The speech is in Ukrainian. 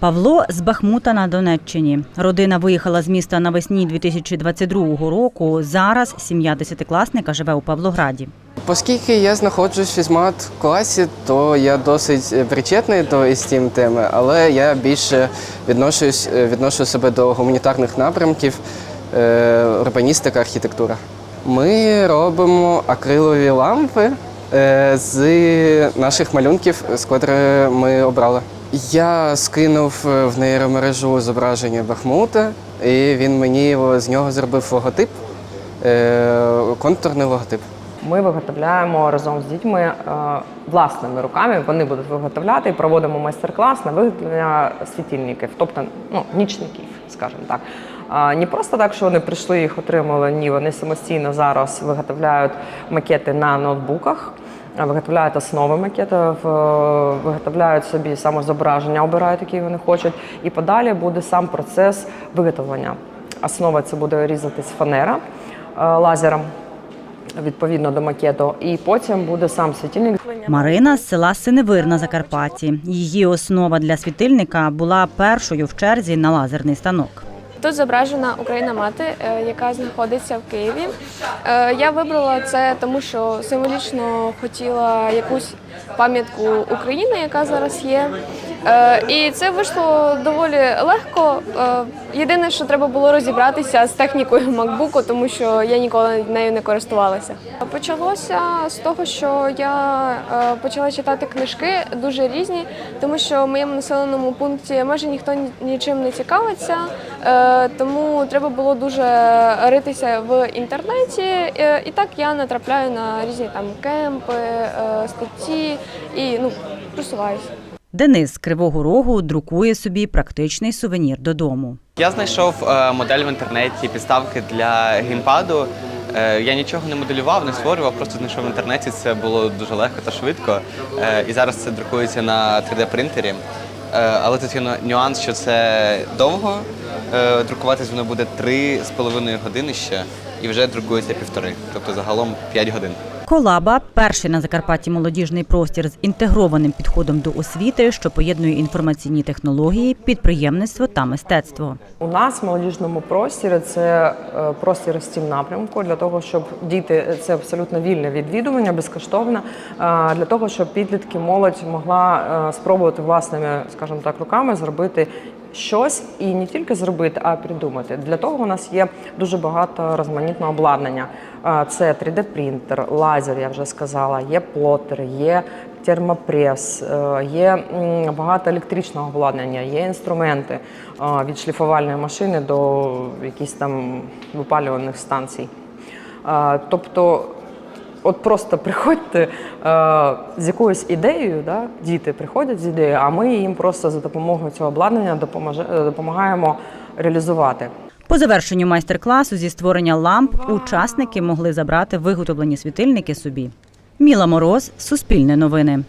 Павло з Бахмута на Донеччині. Родина виїхала з міста навесні 2022 року. Зараз сім'я десятикласника живе у Павлограді. Оскільки я знаходжусь в фізмат класі, то я досить причетний до STEAM теми, але я більше відношусь, е, відношу себе до гуманітарних напрямків, е, урбаністика, архітектура. Ми робимо акрилові лампи е, з наших малюнків, з котрих ми обрали. Я скинув е, в нейромережу зображення Бахмута, і він мені його- з нього зробив логотип, е, контурний логотип. Ми виготовляємо разом з дітьми е, власними руками. Вони будуть виготовляти і проводимо майстер-клас на виготовлення світильників, тобто ну, нічників, скажімо так. Не просто так, що вони прийшли їх отримали. Ні, вони самостійно зараз виготовляють макети на ноутбуках. Виготовляють основи макетів, в- виготовляють собі самозображення, обирають, які вони хочуть, і подалі буде сам процес виготовлення. Основа це буде різатись фанера е, лазером відповідно до макету, і потім буде сам світильник. Марина з села Синевир на Закарпатті. Її основа для світильника була першою в черзі на лазерний станок. Тут зображена Україна мати, е, яка знаходиться в Києві. Е, Я вибрала це, тому що символічно хотіла якусь пам'ятку України, яка зараз є. Е, І це вийшло доволі легко. Е, Єдине, що треба було розібратися з технікою MacBook, тому що я ніколи нею не користувалася. Почалося з того, що я е, почала читати книжки дуже різні, тому що в моєму населеному пункті майже ніхто нічим не цікавиться. Тому треба було дуже ритися в інтернеті. І так я натрапляю на різні там кемпи, е, і ну просуваюся. Денис з Кривого Рогу друкує собі практичний сувенір додому. Я знайшов е, модель в інтернеті підставки для геймпаду. Е, Я нічого не моделював, не створював, просто знайшов в інтернеті. Це було дуже легко та швидко. Е, І зараз це друкується на 3D-принтері. Е, Але тут є нюанс, що це довго. Е, Друкуватись воно буде 3,5 години ще, і вже друкується півтори, тобто загалом 5 годин. Колаба перший на Закарпатті молодіжний простір з інтегрованим підходом до освіти, що поєднує інформаційні технології, підприємництво та мистецтво. У нас в молодіжному просторі це е, простір stm напрямку для того, щоб діти це абсолютно вільне відвідування, безкоштовне, е, для того, щоб підлітки молодь могла е, спробувати власними, скажімо так, руками зробити. Щось і не тільки зробити, а придумати. Для того у нас є дуже багато розманітного обладнання. Це 3D-принтер, лазер, я вже сказала, є плотер, є термопрес, е, є багато електричного обладнання, є інструменти е, від шліфувальної машини до якихось там випалювальних станцій. Е, Тобто, от просто приходьте е, з якоюсь ідеєю, да? діти приходять з ідеєю, а ми їм просто за допомогою цього обладнання допоможе- допомагаємо реалізувати. По завершенню майстер-класу зі створення ламп учасники могли забрати виготовлені світильники собі. Міла Мороз, Суспільне новини.